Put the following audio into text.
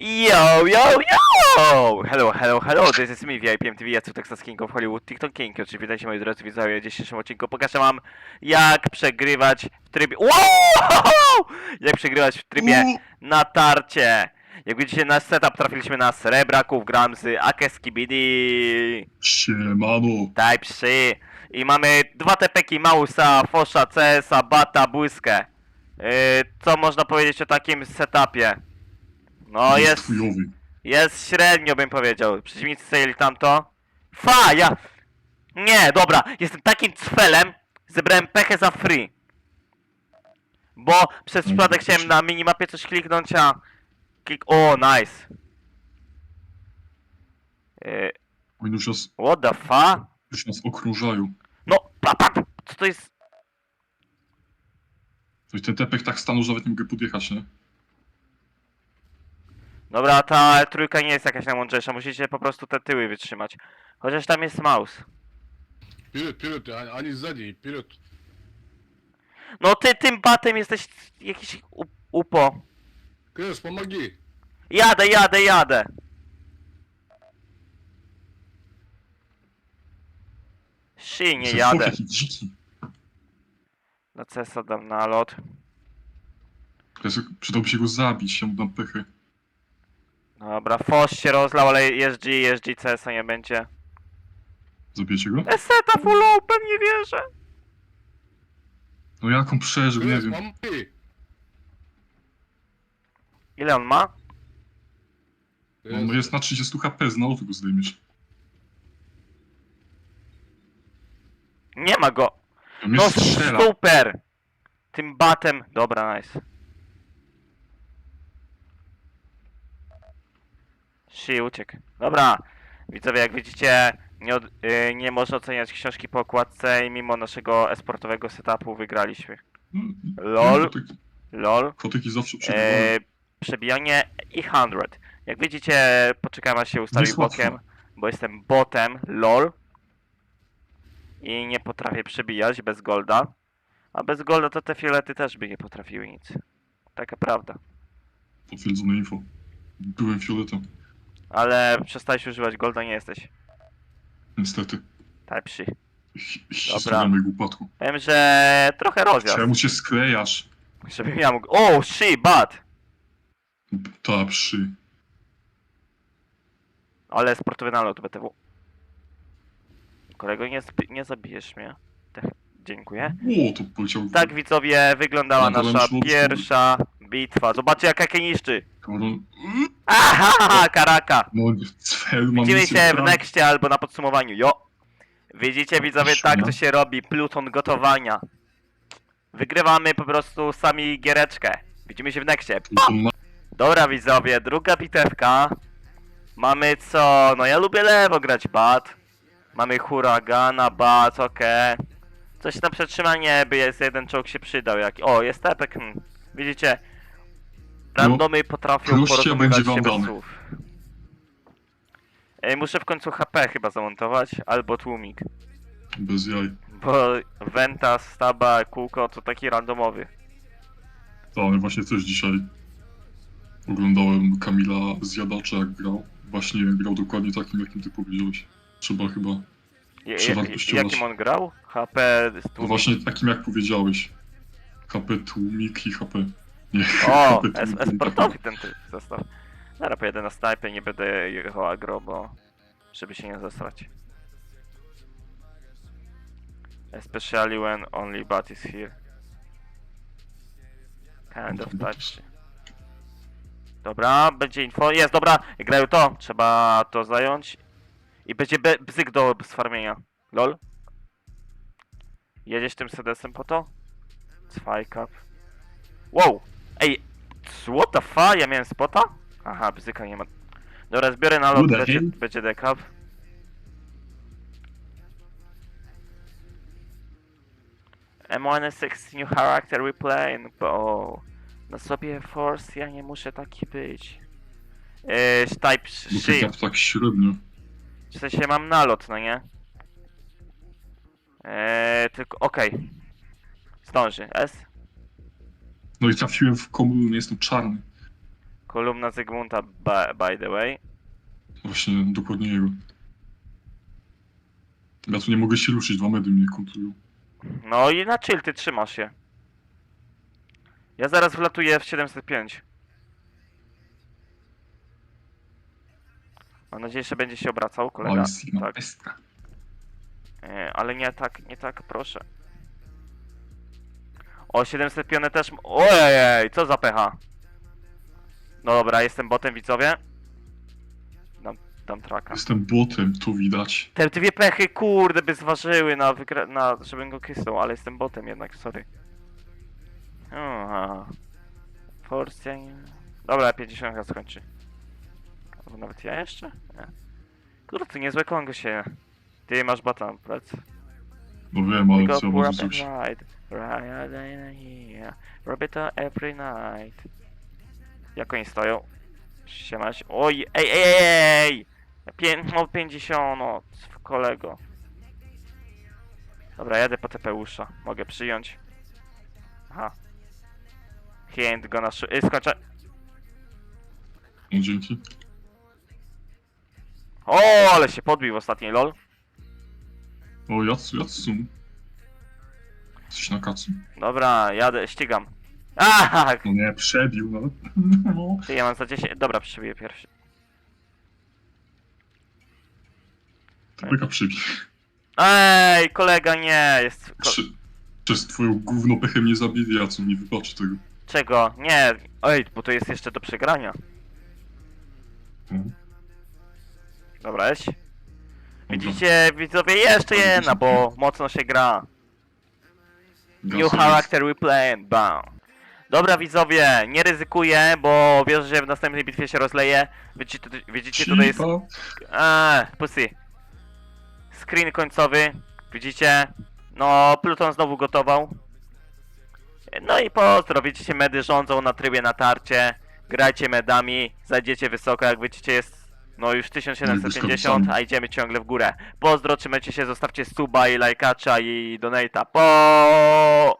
Yo, yo, yo! Hello, hello, hello, this is me, VIPM TV, ja Texas King of Hollywood, TikTok King. Oczywiście witajcie moi drodzy widzowie, w dzisiejszym odcinku pokażę wam jak przegrywać w trybie... Wow! Jak przegrywać w trybie na tarcie. Jak widzicie nasz setup trafiliśmy na Srebraków, Gramsy, Akeski BD, Siemano. Type 3 i mamy dwa tepeki Mausa, Fosza, CS-a, Bata, Błyskę. Yy, co można powiedzieć o takim setupie? No jest... Jest średnio bym powiedział. Przeciwnicy zajęli tamto. Fa! Ja... Nie, dobra. Jestem takim cfelem. Zebrałem pechę za free. Bo przez No, przypadek chciałem na minimapie coś kliknąć, a... Klik... O, nice. Yy, Oni już nas, what the fuck? już nas okrążają. No, pa, pa, pa. co to jest? Coś ten tepek tak stanął, że nawet nie mogę podjechać, nie? Dobra, ta trójka nie jest jakaś najmądrzejsza, musicie po prostu te tyły wytrzymać. Chociaż tam jest mouse. Pirut, pirut, a- ani z zadniej, pirut. No ty tym batem jesteś jakiś upo. Kres, pomagi. Jadę, jadę, jadę. Szy, nie jadę. Na cesa dam nalot. Kres, przydałoby się go zabić, się mu dam pychy. Dobra, Fos się rozlał, ale jest G, jest G, CS-a nie będzie. Zabiecie go? Eseta full open, nie wierzę! No jaką przeżył, nie wiem. Ile on ma? On jest na 30 HP, znowu go zdejmiesz. Nie ma go! No super! Tym batem, dobra, nice. Si, uciekł. Dobra. Widzowie, jak widzicie, nie, od, y, nie można oceniać książki po okładce i mimo naszego esportowego setupu wygraliśmy. LOL. Kotyki, LOL. kotyki zawsze przegrywają. E, przebijanie i 100. Jak widzicie, poczekam aż się ustawi jest łatwo. bokiem, bo jestem botem, lol. I nie potrafię przebijać bez golda. A bez golda to te fiolety też by nie potrafiły nic. Taka prawda. Potwierdzone info. Byłem fioletem, Ale przestałeś używać golda, nie jesteś. niestety. Type 3. Historia mojego upadku. Wiem, że trochę rozjazd. Czemu cię sklejasz? Żebym ja mógł... O, shit, bad! Ta przy. Ale sportowy nalot BTW. Kolego, nie, nie zabijesz mnie. Tak, dziękuję. O, to poleciał. Tak widzowie wyglądała No to nasza szło- pierwsza bitwa. Zobaczcie jaka jakie niszczy. Koron... Aha, karaka. Mam Widzimy misję się w nexcie albo na podsumowaniu. Jo. Widzicie widzowie, tak to się robi. Pluton gotowania. Wygrywamy po prostu sami giereczkę. Widzimy się w nexcie. To ma- Dobra widzowie, druga bitewka. Mamy co? No ja lubię lewo grać bat. Mamy huragana, bat, okej. Coś na przetrzymanie by jest jeden czołg się przydał. Jak... O, jest tepek. Hmm. Widzicie? Randomy potrafią proście porozumiewać będzie się bez słów. Ej, muszę w końcu HP chyba zamontować, albo tłumik. Bez jaj. Bo Venta, Staba, Kółko to taki randomowy. Tak, ale właśnie też dzisiaj oglądałem Kamila Zjadacza jak grał. Właśnie grał dokładnie takim, jakim ty powiedziałeś. Trzeba chyba... Je, Przewartościować. jakim on grał? HP, No tłumik. właśnie takim, jak powiedziałeś. HP tłumik i HP... O, es, esportowy ten typ zestaw. Zaraz pojedę na snajpę, nie będę jechał agro, bo... Żeby się nie zesrać. Especially when only bat is here. Kind of touch. Dobra, będzie info. Jest, dobra, grają to. Trzeba to zająć. I będzie be- bzyk do sfarmienia. Lol. Jedziesz tym sedesem po to? Cup. Wow! Ej, what the fuck? Ja miałem spota? Aha, bzyka nie ma. Dobra, zbiorę na lot, będzie, hell? będzie decap. M1 new character we play, bo na sobie force ja nie muszę taki być. Yy, type Bo 3. tak, tak średnio. W sensie mam nalot, no nie? Eee, tylko, okej. Zdąży. S? No i trafiłem w komu, nie jestem czarny. Kolumna Zygmunta, by, by the way. Właśnie dokładnie jego. Ja tu nie mogę się ruszyć, dwa medy mnie kontrolują. No i na chill ty trzymasz się. Ja zaraz wlatuję w 705. Mam nadzieję, że będzie się obracał, kolega. Ale Sigma Tak. Nie, ale nie tak, nie tak, proszę. O, 705 też... m- Ojej, co za pecha. No dobra, jestem botem, widzowie. Dam, dam traka. Jestem botem, to widać. Te dwie pechy, kurde, by zważyły na, wygra... na żebym go kysnął, ale jestem botem jednak, sorry. Aha. Forcja... nie- Dobra, 50 raz skończy. Albo nawet ja jeszcze? Nie. Kurde, to niezłe kongo się. Ty masz bota, plec. No wiem, ale Go mogę up zrobić? ride, ride robię to every night. Jak oni stoją? Siemać. Oj, ej, ej, ej, ej! Pię no 50, no, w kolego. Dobra, jadę po TPU-sza. Mogę przyjąć. Aha. He ain't gonna sh- y, skończę. No dzięki. O, ale się podbił w ostatniej lol. O, Jatsu, Jatsu. Coś na kacu. Dobra, jadę, ścigam. Aha! No nie, przebił, no. no. Ty, ja mam za 10. Dobra, przebiję pierwszy. Tylko przebił. Ej, kolega, nie, jest... Ko Czy, przez twoją gówno pechem nie zabije Jatsu, nie wybaczy tego. czego? Nie, ej, bo to jest jeszcze do przegrania. Mhm. Dobra, jest. Widzicie, widzowie, jeszcze jedna, bo mocno się gra. New character we play, bam. Dobra, widzowie, nie ryzykuję, bo wierzę, że w następnej bitwie się rozleje. Widzicie, tu- widzicie tutaj jest... Eee, pussy. Screen końcowy, widzicie? No, Pluton znowu gotował. No i pozdro, widzicie, medy rządzą na trybie na tarcie. Grajcie medami, zajdziecie wysoko, jak widzicie jest no już 1750, a idziemy ciągle w górę. Pozdro, trzymajcie się, zostawcie suba i lajkacza i donata. Po.